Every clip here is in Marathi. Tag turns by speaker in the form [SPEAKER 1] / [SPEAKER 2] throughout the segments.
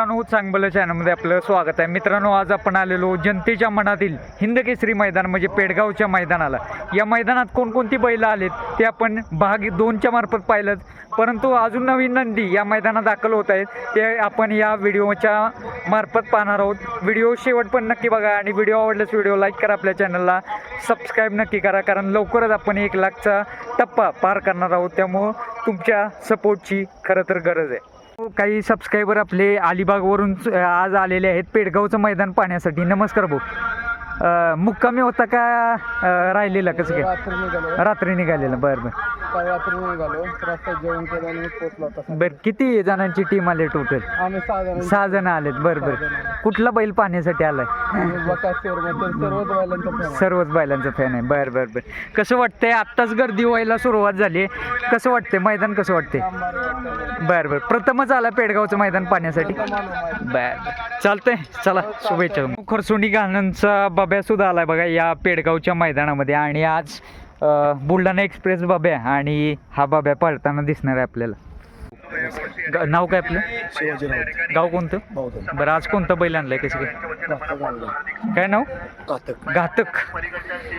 [SPEAKER 1] मित्रांनो चांगलं चॅनलमध्ये आपलं स्वागत आहे. मित्रांनो आज आपण आलेलो जनतेच्या मनातील हिंद केसरी मैदान म्हणजे पेडगावच्या मैदानाला. या मैदानात कोणकोणती बैलं आलेत ते आपण भाग दोनच्या मार्फत पाहिलं परंतु अजून नवीन नंदी या मैदानात दाखल होत आहेत. ते आपण या व्हिडिओच्या मार्फत पाहणार आहोत. व्हिडिओ शेवट पण नक्की बघा आणि व्हिडिओ आवडल्यास व्हिडिओ लाईक करा आपल्या चॅनलला सबस्क्राईब नक्की करा कारण लवकरच आपण एक लाखचा टप्पा पार करणार आहोत. त्यामुळं तुमच्या सपोर्टची खरं तर गरज आहे. काही सबस्क्रायबर आपले अलिबागवरून आज आलेले आहेत पेडगावचं मैदान पाहण्यासाठी. नमस्कार भाऊ. अं, मुक्कामी होता का अं, राहिलेला कसं काय?
[SPEAKER 2] रात्री निघालो.
[SPEAKER 1] रात्री निघालेलं बरं बरं.
[SPEAKER 2] काल रात्री निघालो. रस्त्यात जेवण केलं आणि मग पोचलो आता
[SPEAKER 1] बरं किती जणांची टीम आली टोटल
[SPEAKER 2] आम्ही सहा जण
[SPEAKER 1] सहा जण आलेत बरं बरं. कुठला बैल पाहण्यासाठी आलाय?
[SPEAKER 2] बकासूर सर्वच बैलांचा fan आहे.
[SPEAKER 1] सर्वच बैलांचं फॅन आहे. बरं बरं बरं. कसं वाटतंय? आत्ताच गर्दी व्हायला सुरुवात झाली. कसं वाटतंय? मैदान कसं वाटतंय?
[SPEAKER 2] वाटतं.
[SPEAKER 1] बरं बरं. प्रथमच आला पेडगावचं मैदान पाहण्यासाठी. बर चालतंय. चला शुभेच्छा. खरसोणी घालण्यांचा बाब्या सुद्धा आलाय बघा या पेडगावच्या मैदानामध्ये. आणि आज बुलढाणा एक्सप्रेस बाब्या आणि हा बाब्या पळताना दिसणार आहे आपल्याला. नाव काय आपलं? गाव कोणतं? बरं आज कोणतं बैल आणलंय कसं काय? काय नाव?
[SPEAKER 2] कातक
[SPEAKER 1] घातक.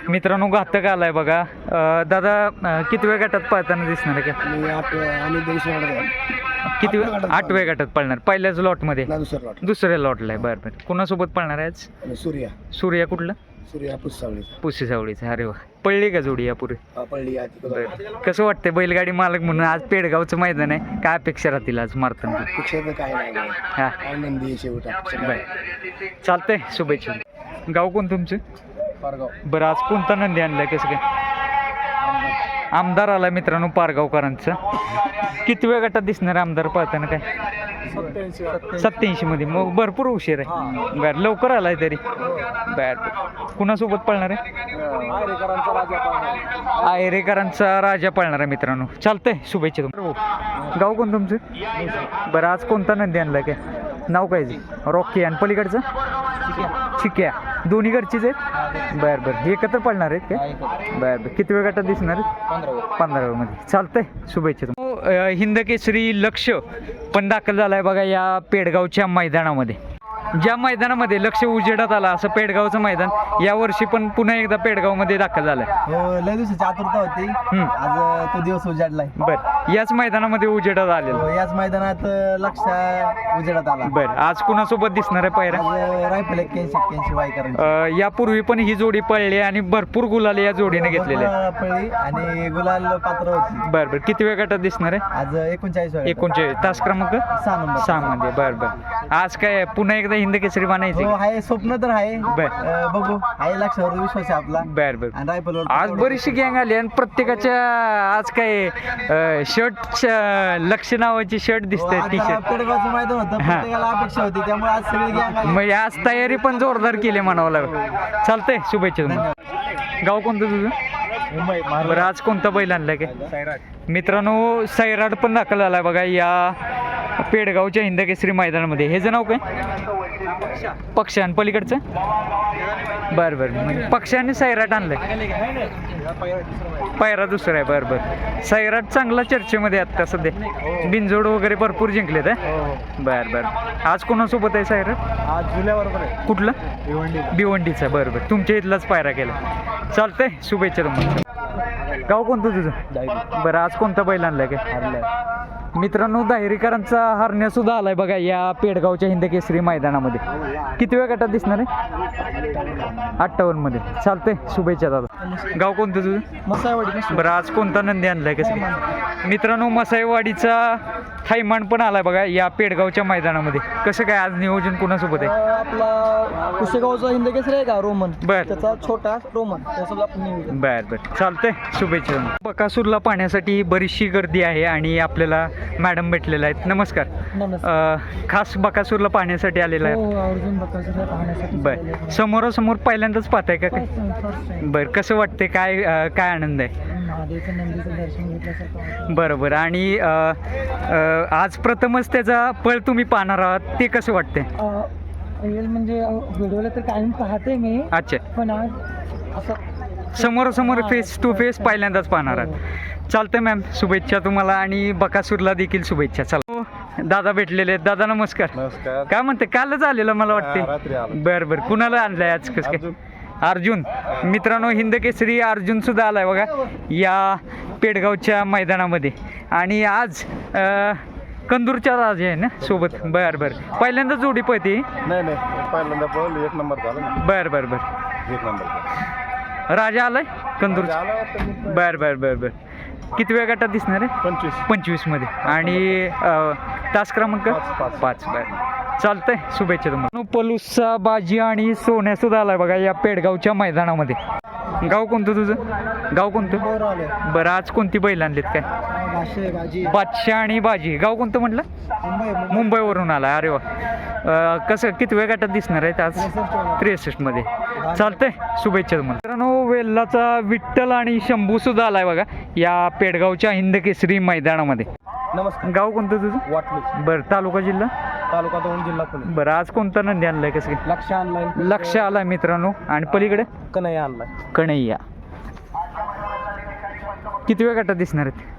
[SPEAKER 1] मित्रांनो घातक आलाय बघा. दादा किती वेळ गटात पळताना दिसणार आहे का? किती
[SPEAKER 2] आठव्या गटात
[SPEAKER 1] आठव्या गटात पळणार? पहिल्याच लॉटमध्ये?
[SPEAKER 2] दुसरं लॉट
[SPEAKER 1] दुसऱ्या लॉटला आहे बरं बरं. कुणासोबत पळणार आहे आज?
[SPEAKER 2] आणि सूर्या.
[SPEAKER 1] सूर्या कुठलं?
[SPEAKER 2] सूर्या
[SPEAKER 1] पुसी सावळीचं. अरे वा. पडली का जोडी यापूर्वी?
[SPEAKER 2] पडली आधी
[SPEAKER 1] बरं. कसं वाटतंय बैलगाडी मालक म्हणून आज पेडगावचं मैदान आहे? काय अपेक्षा राहतील आज मारताना?
[SPEAKER 2] काय नाही.
[SPEAKER 1] हा.
[SPEAKER 2] शेवट
[SPEAKER 1] बरं. चालतंय शुभेच्छा. गाव कोण तुमचं?
[SPEAKER 2] पारगाव.
[SPEAKER 1] बरं आज कोणता नंदी आणलाय? कसं काय? आमदार आला मित्रांनो पारगावकरांचा. किती वेळ गटात दिसणार आहे आमदार पाहताना काय?
[SPEAKER 2] सत्याऐंशी
[SPEAKER 1] मध्ये. मग भरपूर उशीर आहे. बरं लवकर आलाय तरी. बरं बरं. कुणासोबत पळणार आहे? आयरेकरांचा राजा पळणार आहे. मित्रांनो. चालतंय. शुभेच्छा तुम्हाला. गाव कोण तुमचं? बरं आज कोणता नंदी आणलाय काय? नाव काय? रॉकी आणि पलीकडचं? चिक्या. दोन्ही घरचीच आहेत? बरं बरं. हे एकत्र पळणार आहेत काय? बरं बरं. किती वेळ गटात दिसणार आहेत?
[SPEAKER 2] पंधरा
[SPEAKER 1] पंधरा मध्ये चालतंय. शुभेच्छा हिंदकेसरी लक्ष पण दाखल झालाय बघा या पेडगावच्या मैदानामध्ये. ज्या मैदानामध्ये लक्ष उजेडात आला असं पेडगावचं मैदान या वर्षी पण पुन्हा एकदा पेडगावमध्ये दाखल झालंय.
[SPEAKER 2] हो लय दिवसाची आतुरता होती.
[SPEAKER 1] हम्म.
[SPEAKER 2] आज तो दिवस उजाडलाय.
[SPEAKER 1] बर. याच मैदानामध्ये उजेडात आलेलं.
[SPEAKER 2] हो, याच मैदानात लक्ष उजेडात आला.
[SPEAKER 1] बर. आज कुणासोबत दिसणार आहे पायऱ्या?
[SPEAKER 2] आज रायफल एक्क्याऐंशी एक्क्याऐंशी वायकरांची.
[SPEAKER 1] अं, यापूर्वी पण ही जोडी पळली आणि भरपूर गुलाले या जोडीने घेतलेले आहेत.
[SPEAKER 2] पळी आणि गुलाल पात्र होती.
[SPEAKER 1] बर बर. किती वेळ गटात दिसणार आहे?
[SPEAKER 2] आज एकोणचाळीस.
[SPEAKER 1] एकोणचाळीस. तास क्रमांक?
[SPEAKER 2] सहा नंबर.
[SPEAKER 1] सहा मध्ये. बर बर. आज काय पुन्हा एकदा हिंद केसरी बनायचे
[SPEAKER 2] हो आहे स्वप्न तर आहे
[SPEAKER 1] बर.
[SPEAKER 2] अं, बघू. आहे लक्षावर विश्वास आहे आपला.
[SPEAKER 1] बर बर.
[SPEAKER 2] आणि
[SPEAKER 1] आज बरीचशी गँग आली आणि प्रत्येकाच्या आज काय शर्ट लक्ष नावाची शर्ट दिसते टी शर्ट
[SPEAKER 2] पेडगावचं मैदान होतं
[SPEAKER 1] हा.
[SPEAKER 2] प्रत्येकाला अपेक्षा होती त्यामुळे आज सगळी गँग आली.
[SPEAKER 1] म्हणजे आज तयारी पण जोरदार केली म्हणावं लागेल. चालतंय शुभेच्छा तुम्हाला. गाव कोणतं तुझं?
[SPEAKER 2] मुंबई
[SPEAKER 1] बरं आज कोणता बैल आणलाय काय? मित्रांनो सैराट पण दाखल आलाय बघा या पेडगावच्या हिंद केसरी मैदानामध्ये. हे नाव काय? पक्ष आणि पलीकडचं? बरं बरं. पक्ष आणि सैराट आणलंय. पायरा दुसरा आहे. बरं बरं. सैराट चांगला चर्चेमध्ये आहे आता सध्या. बिनजोड वगैरे भरपूर जिंकलेत आहे बरं बरं. आज कोणासोबत आहे सैराट?
[SPEAKER 2] आज जुल्याबरोबर आहे.
[SPEAKER 1] कुठलं?
[SPEAKER 2] भिवंडी
[SPEAKER 1] भिवंडीचा. बरं बरं. तुमच्या इथलाच पायरा केला. चालतंय. शुभेच्छा तुम्हाला. गाव कोणतं तुझं? बरं आज कोणता बैल आणलाय काय? मित्रांनो दाहिरीकरांचा हरण्या सुद्धा आलाय बघा या पेडगावच्या हिंदकेसरी मैदानामध्ये. किती वेळ गटात दिसणार आहे? अठ्ठावन्नमध्ये चालतंय शुभेच्छा दादा. गाव कोणतं तुझं?
[SPEAKER 2] मसावाडी
[SPEAKER 1] बरं आज कोणता नंदी आणलाय कसं? मित्रांनो मसाईवाडीचा थायमान पण आलाय बघा या पेडगावच्या मैदानामध्ये. कसं काय आज नियोजन कुणासोबत आहे?
[SPEAKER 2] आपला कुशेगावचा हिंद केसरी आहे का रोमन?
[SPEAKER 1] बर.
[SPEAKER 2] त्याचा छोटा रोमन त्यासोबत आपण नियोजन.
[SPEAKER 1] बर बर. चालतंय. शुभेच्छा बकासूरला पाहण्यासाठी बरीचशी गर्दी आहे आणि आपल्याला मॅडम भेटलेल्या आहेत. नमस्कार.
[SPEAKER 2] नमस्कार.
[SPEAKER 1] अं, खास बकासूरला पाहण्यासाठी आलेला आहे.
[SPEAKER 2] हो अर्जुन बकासूर पाहण्यासाठी
[SPEAKER 1] बर. समोरासमोर पहिल्यांदाच पाहताय का काय बर कसं वाटतंय? काय अं, काय आनंद आहे?
[SPEAKER 2] महादेवचं नंदीचं दर्शन घेतल्यासारखं वाटतं.
[SPEAKER 1] बरं बरं आणि अं, अं, आज प्रथमच त्याचा पळ तुम्ही पाहणार आहात. ते कसं
[SPEAKER 2] अं, रिअल म्हणजे व्हिडिओला तर कायम पाहते मी.
[SPEAKER 1] अच्छा.
[SPEAKER 2] पण आज असं
[SPEAKER 1] समोरासमोर फेस टू फेस पहिल्यांदाच पाहणार आहात. चालतंय मॅम शुभेच्छा तुम्हाला आणि बकासूरला देखील शुभेच्छा. चला. दादा भेटलेले आहेत. दादा नमस्कार.
[SPEAKER 3] नमस्कार.
[SPEAKER 1] काय म्हणते? कालच आलेलं मला
[SPEAKER 3] हा,
[SPEAKER 1] वाटते
[SPEAKER 3] रात्री आलो.
[SPEAKER 1] बर बर. कुणाला आणलंय आज? कसं काय.
[SPEAKER 3] अर्जुन
[SPEAKER 1] मित्रांनो हिंद केसरी अर्जुन सुद्धा आलाय बघा या पेडगावच्या मैदानामध्ये. आणि आज कंदूरच्या राजा आहे ना सोबत. बर बर. पहिल्यांदा जोडी पळते
[SPEAKER 3] नाही नाही. पहिल्यांदा एक नंबर झाला
[SPEAKER 1] बर बर बर.
[SPEAKER 3] एक नंबर
[SPEAKER 1] राजा आलाय कंदूर
[SPEAKER 3] आला.
[SPEAKER 1] बर बर बर बर. किती वेळ गटात दिसणार आहे?
[SPEAKER 3] पंचवीस.
[SPEAKER 1] पंचवीसमध्ये आणि तास क्रमांक.
[SPEAKER 3] पाच
[SPEAKER 1] बर. चालतंय शुभेच्छा तुम्हाला. पलूसचा बाजी आणि सोन्या सुद्धा आलाय बघा या पेडगावच्या मैदानामध्ये. गाव कोणतं तुझं? गाव कोणतं?
[SPEAKER 2] बरं
[SPEAKER 1] आज कोणती बैल आणलीत काय? बादशाह आणि बाजी. गाव कोणतं म्हटलं?
[SPEAKER 2] मुंबई
[SPEAKER 1] मुंबईवरून आला अरे वा. कसं किती वेळ गटात दिसणार आहेत आज? त्रेसष्टमध्ये चालतंय शुभेच्छा तुम्हाला. मित्रांनो वेल्लाचा विठ्ठल आणि शंभू सुद्धा आलाय बघा या पेडगावच्या हिंद केसरी मैदानामध्ये.
[SPEAKER 2] नमस्कार.
[SPEAKER 1] गाव कोणतं तुझं?
[SPEAKER 2] वाटलं
[SPEAKER 1] बरं तालुका जिल्हा?
[SPEAKER 2] तालुका दोन जिल्हा पुणे.
[SPEAKER 1] बरं आज कोणता नंदी आणलाय कसं काय?
[SPEAKER 2] लक्ष आणलाय.
[SPEAKER 1] लक्ष आलाय मित्रांनो. आणि पलीकडे?
[SPEAKER 2] कन्हैया आणलाय.
[SPEAKER 1] कणैया किती वेळ गटात दिसणार आहेत?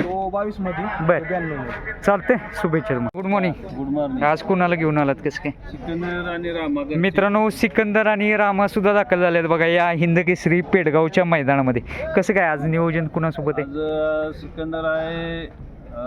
[SPEAKER 2] तो बावीसमध्ये
[SPEAKER 1] बर.
[SPEAKER 2] तो ब्याण्णवमध्ये.
[SPEAKER 1] चालतंय. शुभेच्छा गुड मॉर्निंग
[SPEAKER 3] गुड मॉर्निंग
[SPEAKER 1] आज कुणाला घेऊन आलात कसं काय?
[SPEAKER 3] सिकंदर आणि रामा
[SPEAKER 1] मित्रांनो सिकंदर आणि रामा सुद्धा दाखल झालेत बघा या हिंद केसरी पेडगावच्या मैदानामध्ये. कसं काय आज नियोजन कुणासोबत आहे?
[SPEAKER 4] आज सिकंदर आहे अ,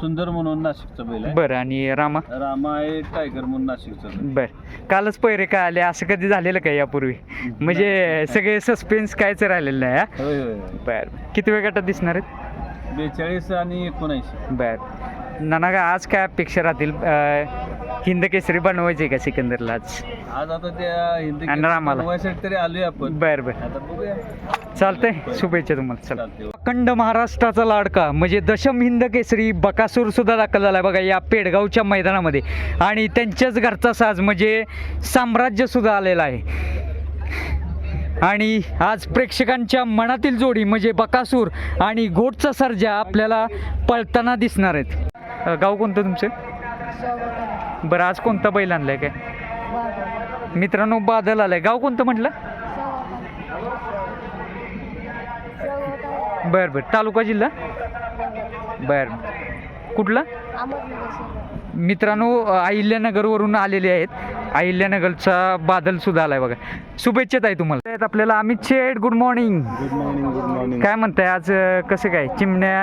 [SPEAKER 4] सुंदर म्हणून नाशिकचा बैल आहे.
[SPEAKER 1] बरं आणि रामा?
[SPEAKER 4] रामा आहे टायगर म्हणून नाशिकचा बैल
[SPEAKER 1] बर. कालच पैरे काय आले? असं कधी झालेलं काय यापूर्वी? म्हणजे सगळे सस्पेन्स कायच राहिलेलं नाही हा?
[SPEAKER 4] होय होय
[SPEAKER 1] बर. किती वेळ गटात दिसणार आहेत?
[SPEAKER 4] बेचाळीस आणि एकोणऐंशी.
[SPEAKER 1] बर. नाना का आज काय अपेक्षा राहतील? अं, हिंद केसरी बनवायचे का सिकंदरला आज?
[SPEAKER 4] आज आता त्या हिंदी
[SPEAKER 1] रामाला.
[SPEAKER 4] तरी आलोय आपण.
[SPEAKER 1] बर बर.
[SPEAKER 4] आता बघूया.
[SPEAKER 1] चालतंय. शुभेच्छा तुम्हाला. चला.
[SPEAKER 4] चालतंय.
[SPEAKER 1] अखंड महाराष्ट्राचा लाडका म्हणजे दशम हिंद केसरी बकासूर सुद्धा दाखल झाला बघा या पेडगावच्या मैदानामध्ये. आणि त्यांच्याच घरचा साज म्हणजे साम्राज्य सुद्धा आलेला आहे. आणि आज प्रेक्षकांच्या मनातील जोडी म्हणजे बकासूर आणि घोटचा सर्जा आपल्याला पळताना दिसणार आहेत. अ, गाव कोणतं तुमचं? बरं आज कोणता बैल आणलाय काय? मित्रांनो बादल आलाय. गाव कोणतं म्हटलं? बर बर. तालुका जिल्हा? बर. कुठला? मित्रांनो अहिल्यानगरवरून आलेले आहेत. अहिल्यानगरचा बादल सुद्धा आलाय बघा. शुभेच्छा आहे तुम्हाला. आहेत आपल्याला. Amit Sheth good morning
[SPEAKER 3] good morning good morning
[SPEAKER 1] काय म्हणताय? आज कसं काय? चिमण्या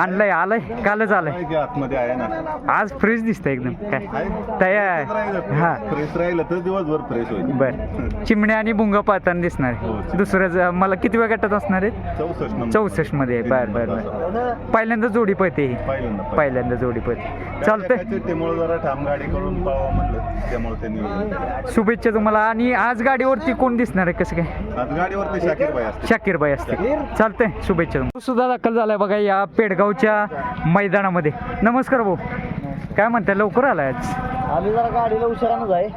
[SPEAKER 1] आणलाय आलाय? कालच आलाय.
[SPEAKER 3] आतमध्ये आहे ना?
[SPEAKER 1] आज फ्रेश दिसतंय एकदम. काय? तयार हा.
[SPEAKER 3] फ्रेश राहिलं तर दिवसभर फ्रेश होईल.
[SPEAKER 1] बर. चिमण्या आणि भुंगा पाहताना दिसणार
[SPEAKER 3] हो.
[SPEAKER 1] आहे दुसरं मला किती वेळ गटात असणार आहे चौसष्टमध्ये. बर बर बर. पहिल्यांदा जोडी पळते ही.
[SPEAKER 3] पहिल्यांदा
[SPEAKER 1] जोडी पळते. चालतंय.
[SPEAKER 3] त्यामुळे
[SPEAKER 1] शुभेच्छा तुम्हाला. आणि आज गाडीवरती कोण दिसणार आहे कसं काय.
[SPEAKER 3] गाडीवरती शाकीर भाई असते
[SPEAKER 1] शाकीर बाई असते चालतंय शुभेच्छा. सुद्धा दाखल झालाय बघा या पेडगावच्या मैदानामध्ये. नमस्कार भाऊ. काय म्हणताय लवकर आलाय आज?
[SPEAKER 2] आली जरा गाडीला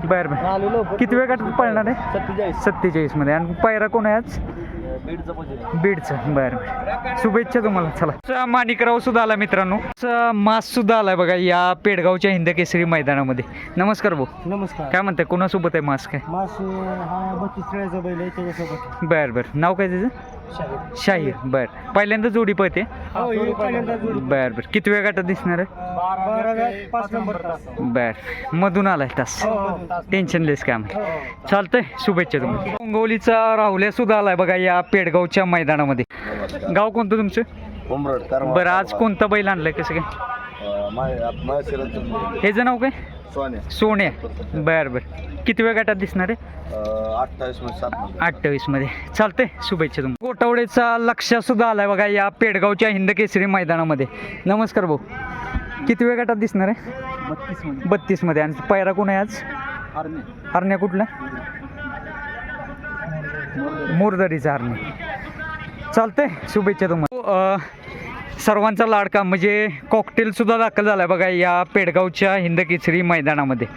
[SPEAKER 1] बर बर.
[SPEAKER 2] आली लवकर.
[SPEAKER 1] किती वेळ गटात पळणार आहे?
[SPEAKER 2] सत्तेचाळीस.
[SPEAKER 1] सत्तेचाळीसमध्ये आणि पायरा कोण आहे आज?
[SPEAKER 2] बीडचा
[SPEAKER 1] बरं शुभेच्छा तुम्हाला चला. माणिकराव सुद्धा आला मित्रांनो मास सुद्धा आलाय बघा या पेडगावच्या हिंद केसरी मैदानामध्ये. नमस्कार भाऊ.
[SPEAKER 2] नमस्कार.
[SPEAKER 1] काय म्हणताय कोणासोबत आहे मास काय?
[SPEAKER 2] मासे हा बैल आहे त्याच्यासोबत.
[SPEAKER 1] बर बर. नाव काय त्याचं? शाहीर. बर. पहिल्यांदा जोडी पळते?
[SPEAKER 2] पहिल्यांदा जोडी.
[SPEAKER 1] बर बर. किती वेळ गटात दिसणार आहे?
[SPEAKER 2] बारा.
[SPEAKER 1] मधून आलाय तास.
[SPEAKER 2] हो, हो, तास.
[SPEAKER 1] टेन्शनलेस काम
[SPEAKER 2] हो,
[SPEAKER 1] आहे.
[SPEAKER 2] हो.
[SPEAKER 1] चालतंय. शुभेच्छा तुम्हाला. हिंगोलीचा राहुल्या सुद्धा आलाय बघा या पेडगावच्या मैदानामध्ये. गाव कोणतं तुमचं? बरं आज कोणता बैल आणलाय कसं काय? ह्याचं नाव काय?
[SPEAKER 3] सोन्या.
[SPEAKER 1] सोन्या. बर बर. किती वेळ गटात दिसणार आहे?
[SPEAKER 3] अठ्ठावीसमध्ये सात मध्ये
[SPEAKER 1] अठ्ठावीसमध्ये चालतंय. शुभेच्छा तुम्हाला. गोटावडेचा लक्ष सुद्धा आलाय बघा या पेडगावच्या हिंद केसरी मैदानामध्ये. नमस्कार भाऊ. किती वेळ गटात दिसणार आहे? बत्तीसमध्ये बत्तीसमध्ये आणि पायरा कोण आहे आज?
[SPEAKER 2] आर्मी
[SPEAKER 1] हरण्या कुठला मोरदरीचा हरण्या. चालतंय. शुभेच्छा तुम्हाला. अं, सर्वांचा लाडका म्हणजे कॉकटेलसुद्धा दाखल झाला आहे बघा या पेडगावच्या हिंदकेसरी मैदानामध्ये.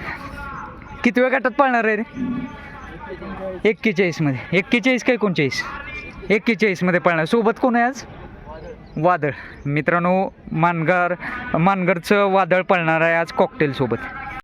[SPEAKER 1] किती वेळ गटात पाळणार आहे रे? एक्केचाळीसमध्ये एक्केचाळीस काय एकोणचाळीस? एक्केचाळीसमध्ये पाळणार. सोबत कोण आहे आज? वादळ. मित्रांनो मानगार मानगरचं वादळ पळणार आहे आज कॉकटेलसोबत